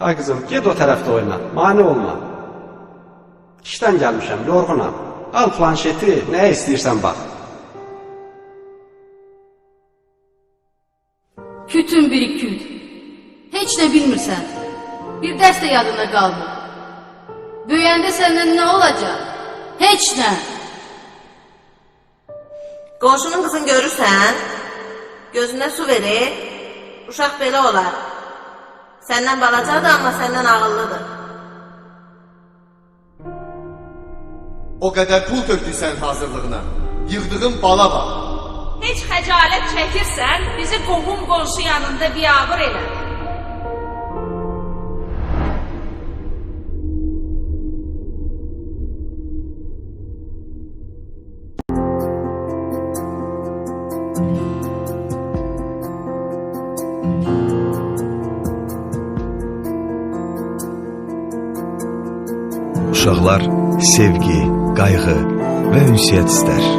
Ay kızım git o tarafta oyna. Mani olma. İşten gelmişim yorgunum. Al planşeti neye istiyorsan bak. Kütün biri küt. Heç ne bilmirsən. Bir dərs də yadında qalmır. Böyüyəndə səndən nə olacaq? Heç nə. Qonşunun qızını görürsən, gözünə su verir, uşaq belə olar. Səndən balacadır, amma səndən ağıllıdır. O qədər pul tökdük sənin hazırlığına. Yığdığın bala bax. Heç xəcalət çəkirsən, bizi qohum qonşu yanında biabır elə. Uşaqlar sevgi, qayğı və ünsiyyət istər.